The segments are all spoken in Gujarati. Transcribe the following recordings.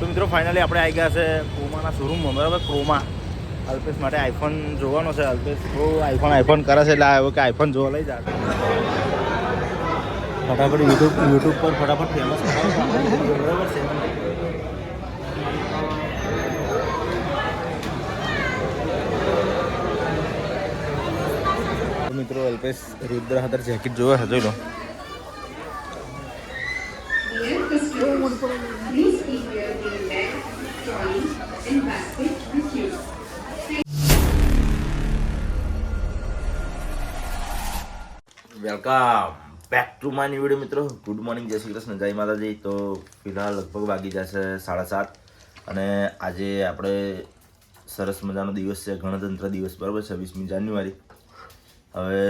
તો મિત્રો ફાઇનલી આપણે આવી ગયા છે ક્રોમાના શોરૂમમાં બરાબર? ક્રોમા અલ્પેશ માટે આઈફોન જોવાનો છે. અલ્પેશ બહુ આઈફોન આઈફોન કરે છે, એટલે આવ્યો કે આઈફોન જોવા લઈ જાય. ફટાફટ યુટ્યુબ યુટ્યુબ પર ફટાફટ ફેમસ બરાબર છે? મિત્રો અલ્પેશ રુદ્ર હાથર જેકેટ જોયો છે welcome back to my new video મિત્રો. ગુડ મોર્નિંગ જય શ્રી કૃષ્ણ, જય માતાજી. તો ફિલહાલ લગભગ વાગી જશે સાડા સાત અને આજે આપણે સરસ મજાનો દિવસ છે, ગણતંત્ર દિવસ, બરાબર છવ્વીસમી જાન્યુઆરી. હવે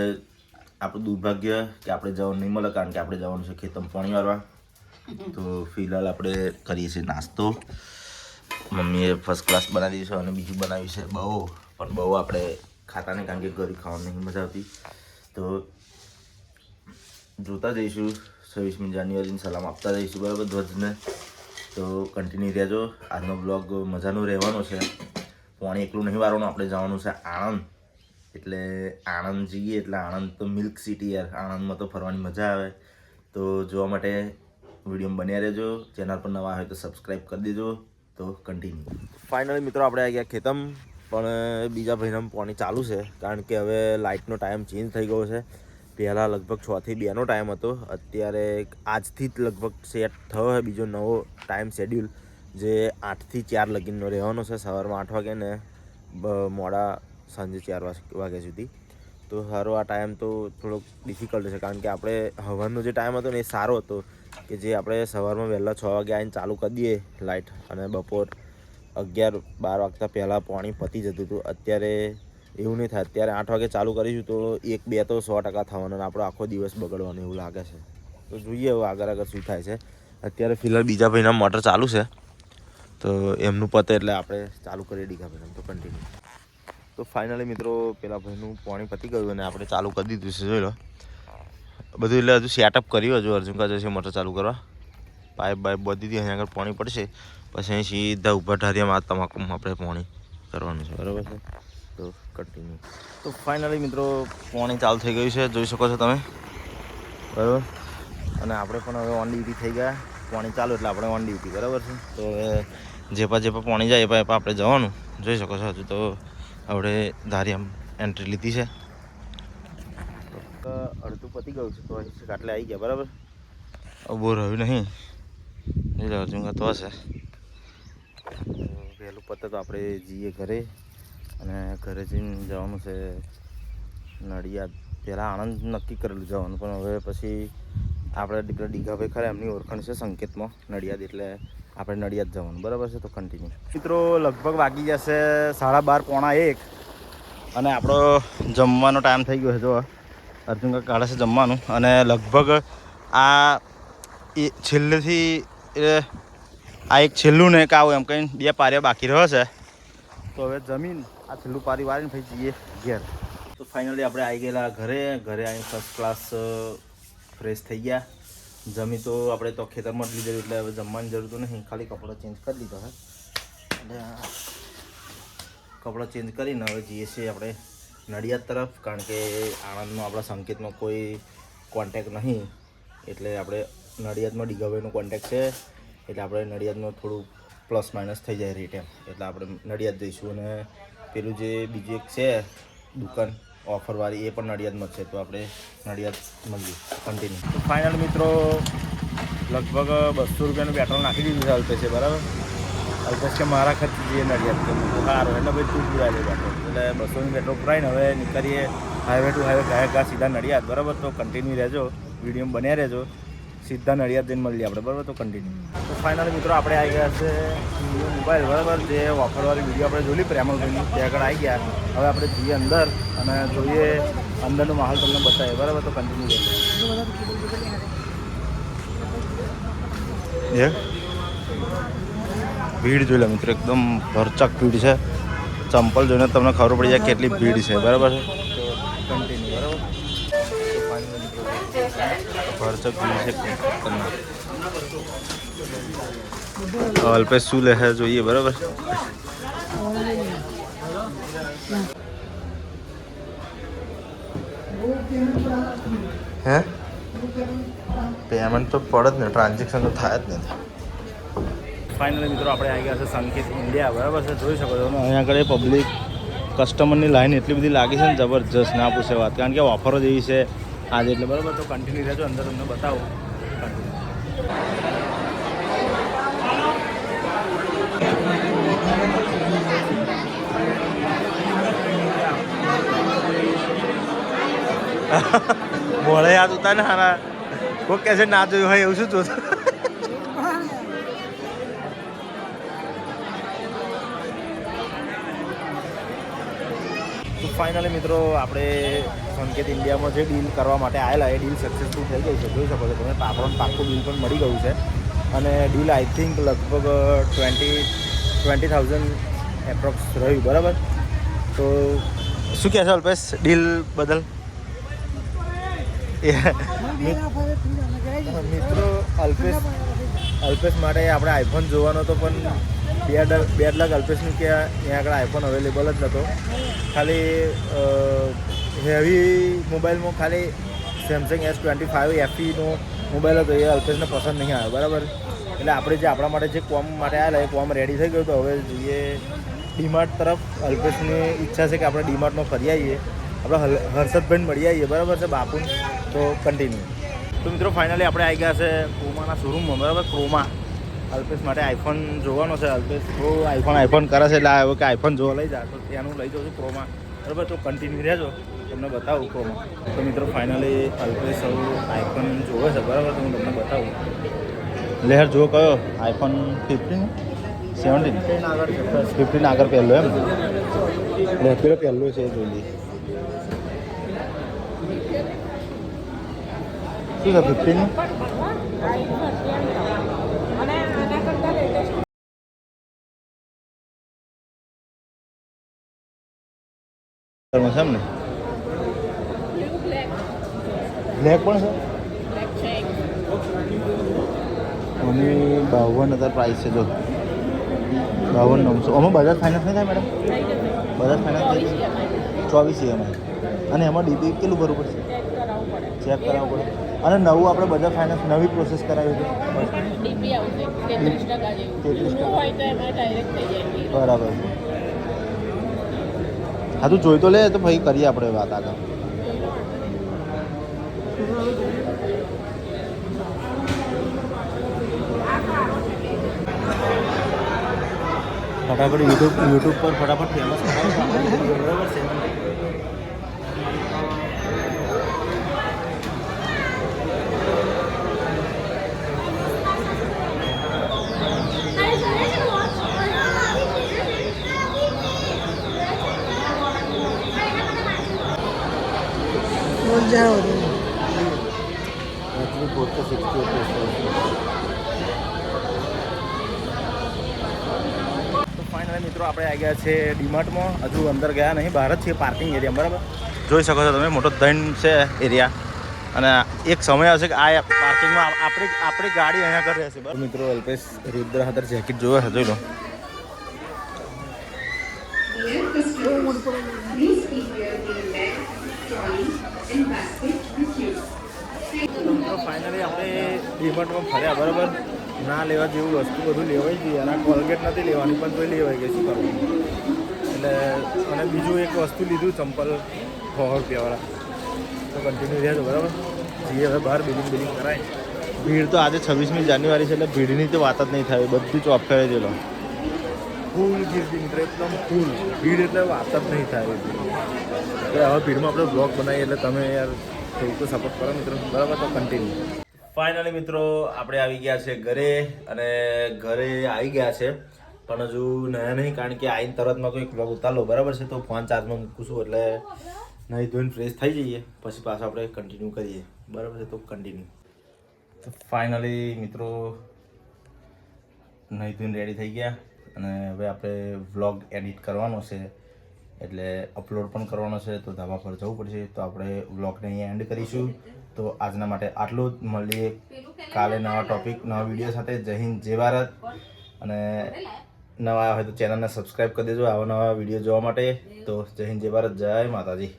આપણું દુર્ભાગ્ય કે આપણે જવાનું નહીં મળે, કારણ કે આપણે જવાનું છે ખેતમ પાણી વાળવા તો ફિલહાલ આપણે કરીએ છીએ નાસ્તો. મમ્મીએ ફર્સ્ટ ક્લાસ બનાવી છે અને બીજું બનાવ્યું છે બહુ, પણ બહુ આપણે ખાતા નહીં, કારણ કે ઘરે ખાવાની મજા આવતી. તો જોતા જઈશું. છવ્વીસમી જાન્યુઆરીની સલામ આપતા જઈશું, બરાબર? ધ્વજને. તો કન્ટિન્યુ રહેજો. આજનો બ્લોગ મજાનો રહેવાનો છે. પાણી એકલું નહીં વારવાનું, આપણે જવાનું છે આણંદ. એટલે આણંદ જઈએ, એટલે આણંદ તો મિલ્ક સિટી યાર. આણંદમાં તો ફરવાની મજા આવે. તો જોવા માટે વીડિયો બન્યા રહેજો. ચેનલ પર નવા હોય તો સબસ્ક્રાઈબ કરી દેજો. તો કન્ટિન્યુ ફાઇનલી મિત્રો, આપણે આવી ગયા ખેતમ. પણ બીજા ભાઈનામાં પાણી ચાલુ છે. કારણ કે હવે લાઇટનો ટાઈમ ચેન્જ થઈ ગયો છે. પહેલાં લગભગ છથી બેનો ટાઈમ હતો. અત્યારે આજથી જ લગભગ સેટ થયો છે બીજો નવો ટાઈમ શેડ્યુલ જે આઠથી ચાર લગીનનો રહેવાનો છે. સવારમાં આઠ વાગે ને મોડા સાંજે ચાર વાગ- વાગ્યા સુધી. તો સારો આ ટાઈમ તો થોડોક ડિફિકલ્ટ છે, કારણ કે આપણે હવાનો જે ટાઈમ હતો ને એ સારો હતો, કે જે આપણે સવારમાં વહેલા છ વાગે આવીને ચાલુ કરી દઈએ લાઇટ અને બપોર અગિયાર બાર વાગતા પહેલાં પાણી પતી જતું હતું. અત્યારે એવું નહીં થાય. અત્યારે આઠ વાગે ચાલુ કરીશું તો એક, બે તો સો ટકા થવાનો આપણો આખો દિવસ બગડવાનો એવું લાગે છે. તો જોઈએ હવે આગળ આગળ શું થાય છે. અત્યારે ફિલહાલ બીજા ભાઈના મોટર ચાલુ છે. તો એમનું પતે એટલે આપણે ચાલુ કરીએ ડીગા ભાઈ તો કન્ટિન્યુ તો ફાઇનલી મિત્રો, પેલા ભાઈનું પાણી પતી ગયું અને આપણે ચાલુ કરી દીધું છે. જોઈ લો. બધું એટલે હજુ સેટઅપ કર્યું હજુ. અર્જુન કાજે છે મોટર ચાલુ કરવા. પાઇપ બાઇપ બધી દીધી અહીંયા આગળ પાણી પડશે. પછી અહીં સીધા ઊભા ઠારિયામાં આ તમાકુમાં આપણે પાણી. કરવાનું છે. બરાબર છે. તો કન્ટિન્યુ તો ફાઇનલી મિત્રો પાણી ચાલુ થઈ ગયું છે. જોઈ શકો છો તમે. બરાબર. અને આપણે પણ હવે ઓન ડ્યુટી થઈ ગયા. પાણી ચાલુ એટલે આપણે ઓન ડ્યુટી બરાબર છે. તો હવે જેપા જેપા પાણી જાય એ પા આપણે જવાનું. જોઈ શકો છો હજુ તો આપણે ધારી આમ એન્ટ્રી લીધી છે. તો અડધું પતી ગયું છે તો અહીં કાટલે આવી ગયા બરાબર? ઊભો રહ્યું નહીં. એટલે અર્જુન તો હશે. વહેલું પતે તો આપણે જઈએ ઘરે અને ઘરે જઈને જવાનું છે. નડિયાદ. પહેલાં આણંદ નક્કી કરેલું જવાનું, પણ હવે પછી આપણે દીકરા ડીગાભાઈ ખરા એમની ઓળખાણ છે સંકેતમાં, નડિયાદ એટલે આપણે નડિયાદ જવાનું. બરાબર છે? તો કન્ટિન્યુ મિત્રો, લગભગ વાગી જશે સાડા બાર, પોણા એક, અને આપણો જમવાનો ટાઈમ થઈ ગયો છે. જો અર્જુન કાઢે છે જમવાનું, અને લગભગ આ એ છેલ્લેથી આ એક છેલ્લું ને કાવ એમ કહીને બે પારિયા બાકી રહ્યો છે. તો હવે જમીન, આ છેલ્લું પારી વાળીને પછી જઈએ ઘેર. તો ફાઇનલી આપણે આવી ગયેલા ઘરે ઘરે આવીને ફર્સ્ટ ક્લાસ ફ્રેશ થઈ ગયા. જમી તો આપણે તો ખેતરમાં જ લીધેલું એટલે હવે જમવાની જરૂર તો નહીં, ખાલી કપડો ચેન્જ કરી દીધો હે એટલે કપડો ચેન્જ કરીને હવે જઈએ છીએ આપણે નડિયાદ તરફ, કારણ કે આણંદમાં આપણા સંકેતમાં કોઈ કોન્ટેક નહીં. એટલે આપણે નડિયાદમાં ડીગાભાઈનો કોન્ટેક છે. એટલે આપણે નડિયાદમાં થોડું પ્લસ માઇનસ થઈ જાય રેટ એમ. એટલે આપણે નડિયાદ જઈશું અને પેલું જે બીજું એક છે, દુકાન ઓફરવાળી, એ પણ નડિયાદમાં છે. તો આપણે નડિયાદ મળીએ. કન્ટિન્યુ ફાઇનલ મિત્રો, લગભગ બસો રૂપિયાનું પેટ્રોલ નાખી દીધું છે અલ્પેશે, બરાબર? અલ્પેશ કે મારા ખર્ચ જે નડિયાદ કે સારું, એટલે ભાઈ તું પુરાય લે પેટ્રોલ એટલે બસોનું પેટ્રોલ પુરાઈને હવે નીકળીએ હાઈવે ટુ હાઈવે ગાયક ગયા સીધા નડિયાદ, બરાબર? તો કન્ટિન્યુ રહેજો વીડિયો બન્યા રહેજો. સીધા નડિયાદ જઈને મળીએ આપણે બરાબર? તો કન્ટિન્યુ તો ફાઇનલી મિત્રો આપણે આવી ગયા છે મોબાઈલ બરાબર? જે ઓફરવાળી વીડિયો આપણે જોઈ પ્રેમલભાઈની તે આગળ આવી ગયા. હવે આપણે જઈએ અંદર અને જોઈએ અંદરનો માહોલ તમને બતાવીએ બરાબર? તો કન્ટિન્યુ રહેજો ભીડ જોઈ લે મિત્રો એકદમ ભરચક ભીડ છે. ચંપલ જોઈને તમને ખબર પડી જાય કેટલી ભીડ છે બરાબર છે? કન્ટિન્યુ ભરચક છે અલ્પેશ શું લે જોઈએ બરાબર હે પેમેન્ટ તો પડે જ ને ટ્રાન્ઝેક્શન તો થાય જ નથી ફાઇનલી મિત્રો આપણે આવી ગયા છે સંકેત ઇન્ડિયા બરાબર છે? જોઈ શકો છો તમે અહીંયા આગળ પબ્લિક કસ્ટમરની લાઈન એટલી બધી લાગી છે ને જબરજસ્ત ના પૂછે વાત. કારણ કે ઓફરો જેવી છે આજે એટલે બરાબર, તો કન્ટિન્યુ રહેજો, અંદર તમને બતાવો. મોડે યાદ ઉતા ને હારા. કોઈ કહે છે, ના જોયું હોય એવું શું જોતું? ફાઇનલી મિત્રો, આપણે સંકેત ઇન્ડિયામાં જે ડીલ કરવા માટે આવેલા એ ડીલ સક્સેસફુલ થઈ ગઈ છે. જોઈ શકો છો તમે, પાપડોન પાક્કું બિલ પણ મળી ગયું છે. અને ડીલ આઈ થિંક લગભગ ટ્વેન્ટી ટ્વેન્ટી થાઉઝન્ડ એપ્રોક્સ રહ્યું, બરાબર? તો શું કહે છે અલ્પેશ ડીલ બદલ? મિત્રો, અલ્પેશ અલ્પેશ માટે આપણે આઈફોન જોવાનો તો પણ બે બે લાખ અલ્પેશનું કે ત્યાં આગળ આઈફોન અવેલેબલ જ નહોતો ખાલી હેવી મોબાઈલમાં ખાલી સેમસંગ એસ ટ્વેન્ટી ફાઇવ એફીનો મોબાઈલ હતો, એ અલ્પેશને પસંદ નહીં આવ્યો, બરાબર? એટલે આપણે જે, આપણા માટે જે કોમ માટે આવેલા, એ કોમ રેડી થઈ ગયું તો હવે જોઈએ ડીમાર્ટ તરફ. અલ્પેશની ઈચ્છા છે કે આપણે ડીમાર્ટમાં ફરી આવીએ. આપણે હર્ષદભાઈને મળી આવીએ, બરાબર છે, બાપુન? તો કન્ટિન્યુ તો મિત્રો ફાઇનલી આપણે આવી ગયા છે ક્રોમાના શોરૂમમાં, બરાબર? ક્રોમા અલ્પેશ માટે આઈફોન જોવાનો છે. અલ્પેશ બહુ આઈફોન આઈફોન કરે છે એટલે આવ્યો કે આઈફોન જોવા લઈ જા. તો ત્યાંનું લઈ જાઉં છું પ્રોમાં બરાબર તો કન્ટિન્યુ રહેજો. તમને બતાવું પ્રોમાં તો મિત્રો ફાઇનલી અલ્પેશ સૌ આઈફોન જોવે છે. બરાબર તો હું તમને બતાવું. લેહર જો કયો? આઈફોન ફિફ્ટીન સેવન્ટીન ફિફ્ટીન આગળ પહેલો એમ? ને પેલો પહેલો છે એ જોઈ શું છે ફિફ્ટીન છે ને? બ્લેક પણ છે? અમે બાવન હજાર પ્રાઇસ છે જો. બાવન નવસો. અમે બજાજ ફાઇનાન્સ નહીં થાય મેડમ બજાજ ફાઇનાન્સ ચોવીસ ઈએમઆઈ અને એમાં ડીપી કેટલું ભરવું પડશે? ચેક કરાવવું પડે. અને નવું આપણે બજાજ ફાઇનાન્સ નવી પ્રોસેસ કરાવી છે. ડીપી આવશે તેત્રીસ ટકા જેવું તેત્રીસ જૂનું હોય તો એમાં ડાયરેક્ટ થઈ જાય બરાબર છે હા, તું જોઈ તો લે, તો ભાઈ કરીએ આપણે વાત આગળ. ફટાફટ યુટ્યુબ યુટ્યુબ પર ફટાફટ ફેમસ બરાબર છે? Actually, both the 68 તો ફાઇનલી મિત્રો આપણે આવી ગયા છે ડીમાર્ટમાં. હજુ અંદર ગયા નહીં બહાર જ છે પાર્કિંગ એરિયા બરાબર? જોઈ શકો છો તમે મોટો દંડ છે એરિયા અને એક સમય આવશે કે આ પાર્કિંગમાં આપણી આપણી ગાડી અહીંયા આગળ રહેશે બરાબર? મિત્રો અલ્પેશ રુદ્ર હાથર જેકેટ જોયો છે જોઈ લો. Please be here in the next trolley તો મિત્રો ફાઇનલી આપણે ડીમાર્ટમાં ફર્યા, બરાબર? ના લેવા જેવું વસ્તુ બધું લેવાય જોઈએ અને કોલગેટ નથી લેવાની, પણ તોય લેવાય ગઈ શું કરવું? એટલે અને બીજું એક વસ્તુ લીધું, ચંપલ સો રૂપિયાવાળા તો કન્ટિન્યુ રહેજો, બરાબર? જઈએ હવે બહાર, બિલિંગ બિલિંગ કરાય. ભીડ તો આજે છવ્વીસમી જાન્યુઆરી છે, એટલે ભીડની તો વાત જ નહીં થાય. બધું ચોપ કરે જેલો ફૂલ ગીરદી એકદમ ફૂલ ભીડ એટલે વાત જ નહીં થાય. એટલે હવે ભીડમાં આપણે બ્લોગ બનાવીએ એટલે તમે યાર થોડું તો સપોર્ટ કરો, મિત્રો. બરાબર, તો કન્ટિન્યુ ફાઇનલી મિત્રો, આપણે આવી ગયા છે ઘરે અને ઘરે આવી ગયા છે. પણ હજુ નયા નહીં, કારણ કે આવીને તરતમાં કોઈ બ્લોગ ઉતારો બરાબર છે? તો ફોન ચાર્જમાં મૂકું છું, એટલે નહીં ધોઈને ફ્રેશ થઈ જઈએ. પછી પાછું આપણે કન્ટિન્યુ કરીએ. બરાબર છે? તો કન્ટિન્યુ તો ફાઇનલી મિત્રો નહીં ધોઈને રેડી થઈ ગયા. અને હવે આપણે વ્લોગ એડિટ કરવાનો છે. એટલે અપલોડ પણ કરવાનો છે, તો ધાબા પર જવું પડશે. તો આપણે વ્લોગને અહીંયા એન્ડ કરીશું. તો આજના માટે આટલું જ. મળીએ કાલે નવા ટોપિક નવા વીડિયો સાથે. જય હિન્દ, જય ભારત. અને નવા હોય તો ચેનલને સબસ્ક્રાઈબ કરી દેજો આવા નવા વીડિયો જોવા માટે. તો જય હિન્દ, જય ભારત. જય માતાજી.